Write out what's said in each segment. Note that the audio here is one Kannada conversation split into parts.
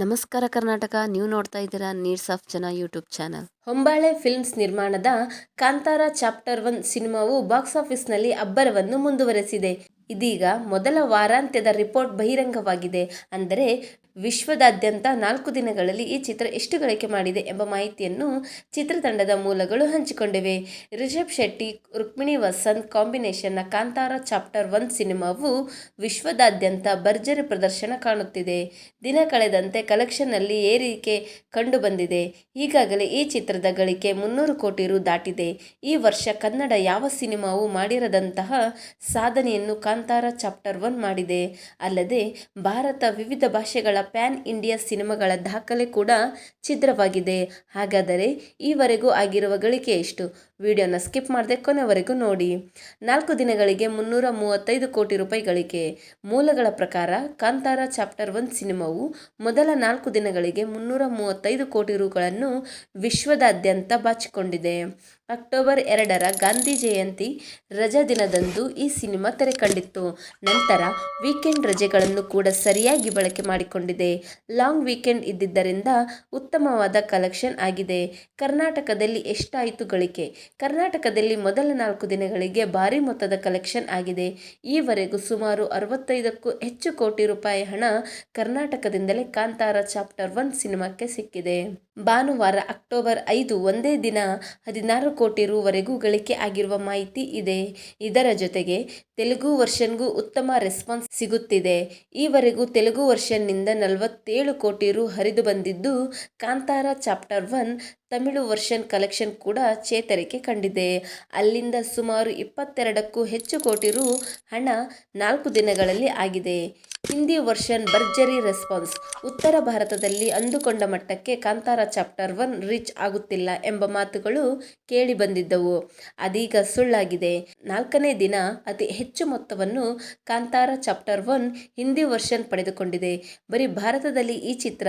ನಮಸ್ಕಾರ ಕರ್ನಾಟಕ. ನೀವು ನೋಡ್ತಾ ಇದ್ದೀರಾ ನೀಡ್ಸ್ ಆಫ್ ಜನ ಯೂಟ್ಯೂಬ್ ಚಾನಲ್. ಹೊಂಬಾಳೆ ಫಿಲ್ಮ್ಸ್ ನಿರ್ಮಾಣದ ಕಾಂತಾರ ಚಾಪ್ಟರ್ ಒನ್ ಸಿನಿಮಾವು ಬಾಕ್ಸ್ ಆಫೀಸ್ನಲ್ಲಿ ಅಬ್ಬರವನ್ನು ಮುಂದುವರೆಸಿದೆ. ಇದೀಗ ಮೊದಲ ವಾರಾಂತ್ಯದ ರಿಪೋರ್ಟ್ ಬಹಿರಂಗವಾಗಿದೆ. ಅಂದರೆ ವಿಶ್ವದಾದ್ಯಂತ ನಾಲ್ಕು ದಿನಗಳಲ್ಲಿ ಈ ಚಿತ್ರ ಎಷ್ಟು ಗಳಿಕೆ ಮಾಡಿದೆ ಎಂಬ ಮಾಹಿತಿಯನ್ನು ಚಿತ್ರತಂಡದ ಮೂಲಗಳು ಹಂಚಿಕೊಂಡಿವೆ. ರಿಷಬ್ ಶೆಟ್ಟಿ, ರುಕ್ಮಿಣಿ ವಸಂತ್ ಕಾಂಬಿನೇಷನ್ನ ಕಾಂತಾರ ಚಾಪ್ಟರ್ ಒನ್ ಸಿನಿಮಾವು ವಿಶ್ವದಾದ್ಯಂತ ಭರ್ಜರಿ ಪ್ರದರ್ಶನ ಕಾಣುತ್ತಿದೆ. ದಿನ ಕಳೆದಂತೆ ಕಲೆಕ್ಷನ್ನಲ್ಲಿ ಏರಿಕೆ ಕಂಡುಬಂದಿದೆ. ಈಗಾಗಲೇ ಈ ಚಿತ್ರದ ಗಳಿಕೆ ಮುನ್ನೂರು ಕೋಟಿ ರು ದಾಟಿದೆ. ಈ ವರ್ಷ ಕನ್ನಡ ಯಾವ ಸಿನಿಮಾವು ಮಾಡಿರದಂತಹ ಸಾಧನೆಯನ್ನು ಕಾಂತಾರ ಚಾಪ್ಟರ್ ಒನ್ ಮಾಡಿದೆ. ಅಲ್ಲದೆ ಭಾರತ ವಿವಿಧ ಭಾಷೆಗಳ ಪ್ಯಾನ್ ಇಂಡಿಯಾ ಸಿನಿಮಾಗಳ ದಾಖಲೆ ಕೂಡ ಛಿದ್ರವಾಗಿದೆ. ಹಾಗಾದರೆ ಈವರೆಗೂ ಆಗಿರುವ ಗಳಿಕೆ ಎಷ್ಟು? ವಿಡಿಯೋನ ಸ್ಕಿಪ್ ಮಾಡದೆ ಕೊನೆವರೆಗೂ ನೋಡಿ. ನಾಲ್ಕು ದಿನಗಳಿಗೆ ಮುನ್ನೂರ ಮೂವತ್ತೈದು ಕೋಟಿ ರೂಪಾಯಿ ಗಳಿಕೆ ಮೂಲಗಳ ಪ್ರಕಾರ ಕಾಂತಾರ ಚಾಪ್ಟರ್ ಒನ್ ಸಿನಿಮಾವು ಮೊದಲ ನಾಲ್ಕು ದಿನಗಳಿಗೆ ಮುನ್ನೂರ ಮೂವತ್ತೈದು ಕೋಟಿ ರೂಗಳನ್ನು ವಿಶ್ವದಾದ್ಯಂತ ಬಾಚಿಕೊಂಡಿದೆ. ಅಕ್ಟೋಬರ್ ಎರಡರ ಗಾಂಧಿ ಜಯಂತಿ ರಜಾ ದಿನದಂದು ಈ ಸಿನಿಮಾ ತೆರೆ ಕಂಡಿತ್ತು ನಂತರ ವೀಕೆಂಡ್ ರಜೆಗಳನ್ನು ಕೂಡ ಸರಿಯಾಗಿ ಬಳಕೆ ಮಾಡಿಕೊಂಡಿದೆ. ಲಾಂಗ್ ವೀಕೆಂಡ್ ಇದ್ದಿದ್ದರಿಂದ ಉತ್ತಮವಾದ ಕಲೆಕ್ಷನ್ ಆಗಿದೆ. ಕರ್ನಾಟಕದಲ್ಲಿ ಎಷ್ಟಾಯಿತು ಗಳಿಕೆ? ಕರ್ನಾಟಕದಲ್ಲಿ ಮೊದಲ ನಾಲ್ಕು ದಿನಗಳಿಗೆ ಭಾರಿ ಮೊತ್ತದ ಕಲೆಕ್ಷನ್ ಆಗಿದೆ. ಈವರೆಗೂ ಸುಮಾರು ಅರವತ್ತೈದಕ್ಕೂ ಹೆಚ್ಚು ಕೋಟಿ ರೂಪಾಯಿ ಹಣ ಕರ್ನಾಟಕದಿಂದಲೇ ಕಾಂತಾರ ಚಾಪ್ಟರ್ ಒನ್ ಸಿನಿಮಾಕ್ಕೆ ಸಿಕ್ಕಿದೆ. ಭಾನುವಾರ ಅಕ್ಟೋಬರ್ ಐದು ಒಂದೇ ದಿನ ಹದಿನಾರು ಕೋಟಿ ರುವರೆಗೂ ಗಳಿಕೆ ಆಗಿರುವ ಮಾಹಿತಿ ಇದೆ. ಇದರ ಜೊತೆಗೆ ತೆಲುಗು ವರ್ಷನ್ಗೂ ಉತ್ತಮ ರೆಸ್ಪಾನ್ಸ್ ಸಿಗುತ್ತಿದೆ. ಈವರೆಗೂ ತೆಲುಗು ವರ್ಷನ್ನಿಂದ ನಲವತ್ತೇಳು ಕೋಟಿ ರು ಹರಿದು ಬಂದಿದ್ದು, Kantara chapter one Tamil version collection ಕೂಡ ಚೇತರಿಕೆ ಕಂಡಿದೆ. ಅಲ್ಲಿಂದ ಸುಮಾರು ಇಪ್ಪತ್ತೆರಡಕ್ಕೂ ಹೆಚ್ಚು ಕೋಟಿ ರು ಹಣ ನಾಲ್ಕು ದಿನಗಳಲ್ಲಿ ಆಗಿದೆ. ಹಿಂದಿ ವರ್ಷನ್ ಭರ್ಜರಿ ರೆಸ್ಪಾನ್ಸ್. ಉತ್ತರ ಭಾರತದಲ್ಲಿ ಅಂದುಕೊಂಡ ಮಟ್ಟಕ್ಕೆ ಕಾಂತಾರ ಚಾಪ್ಟರ್ ಒನ್ ರೀಚ್ ಆಗುತ್ತಿಲ್ಲ ಎಂಬ ಮಾತುಗಳು ಕೇಳಿ ಬಂದಿದ್ದವು. ಅದೀಗ ಸುಳ್ಳಾಗಿದೆ. ನಾಲ್ಕನೇ ದಿನ ಅತಿ ಹೆಚ್ಚು ಮೊತ್ತವನ್ನು Kantara chapter one Hindi version ಪಡೆದುಕೊಂಡಿದೆ. ಬರೀ ಭಾರತದಲ್ಲಿ ಈ ಚಿತ್ರ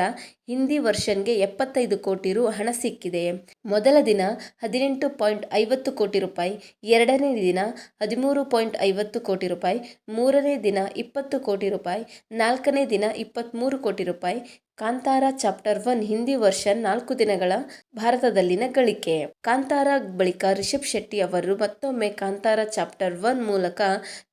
ಹಿಂದಿ ವರ್ಷನ್ಗೆ ಎಪ್ಪತ್ತೈದು ಕೋಟಿ ರು ಹಣ ಸಿಕ್ಕಿದೆ. ಮೊದಲ ದಿನ ಹದಿನೆಂಟು ಪಾಯಿಂಟ್ ಐವತ್ತು ಕೋಟಿ ರೂಪಾಯಿ, ಎರಡನೇ ದಿನ ಹದಿಮೂರು ಪಾಯಿಂಟ್ ಐವತ್ತು ಕೋಟಿ ರೂಪಾಯಿ, ಮೂರನೇ ದಿನ ಇಪ್ಪತ್ತು ಕೋಟಿ ರೂಪಾಯಿ, ನಾಲ್ಕನೇ ದಿನ ಇಪ್ಪತ್ತ್ಮೂರು ಕೋಟಿ ರೂಪಾಯಿ. Kantara chapter one Hindi version ನಾಲ್ಕು ದಿನಗಳ ಭಾರತದಲ್ಲಿನ ಗಳಿಕೆ. ಕಾಂತಾರ ಬಳಿಕ ರಿಷಬ್ ಶೆಟ್ಟಿ ಅವರು ಮತ್ತೊಮ್ಮೆ ಕಾಂತಾರ ಚಾಪ್ಟರ್ ಒನ್ ಮೂಲಕ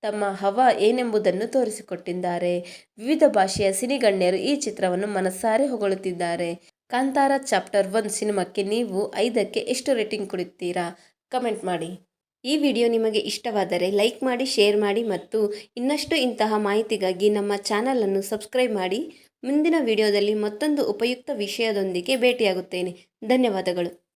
ತಮ್ಮ ಹವಾ ಏನೆಂಬುದನ್ನು ತೋರಿಸಿಕೊಟ್ಟಿದ್ದಾರೆ. ವಿವಿಧ ಭಾಷೆಯ ಸಿನಿಗಣ್ಯರು ಈ ಚಿತ್ರವನ್ನು ಮನಸಾರೆ ಹೊಗಳುತ್ತಿದ್ದಾರೆ. ಕಾಂತಾರ ಚಾಪ್ಟರ್ ಒನ್ ಸಿನಿಮಾಕ್ಕೆ ನೀವು ಐದಕ್ಕೆ ಎಷ್ಟು ರೇಟಿಂಗ್ ಕೊಡುತ್ತೀರಾ? ಕಮೆಂಟ್ ಮಾಡಿ. ಈ ವಿಡಿಯೋ ನಿಮಗೆ ಇಷ್ಟವಾದರೆ ಲೈಕ್ ಮಾಡಿ, ಶೇರ್ ಮಾಡಿ ಮತ್ತು ಇನ್ನಷ್ಟು ಇಂತಹ ಮಾಹಿತಿಗಾಗಿ ನಮ್ಮ ಚಾನಲನ್ನು ಸಬ್ಸ್ಕ್ರೈಬ್ ಮಾಡಿ. ಮುಂದಿನ ವಿಡಿಯೋದಲ್ಲಿ ಮತ್ತೊಂದು ಉಪಯುಕ್ತ ವಿಷಯದೊಂದಿಗೆ ಭೇಟಿಯಾಗುತ್ತೇನೆ. ಧನ್ಯವಾದಗಳು.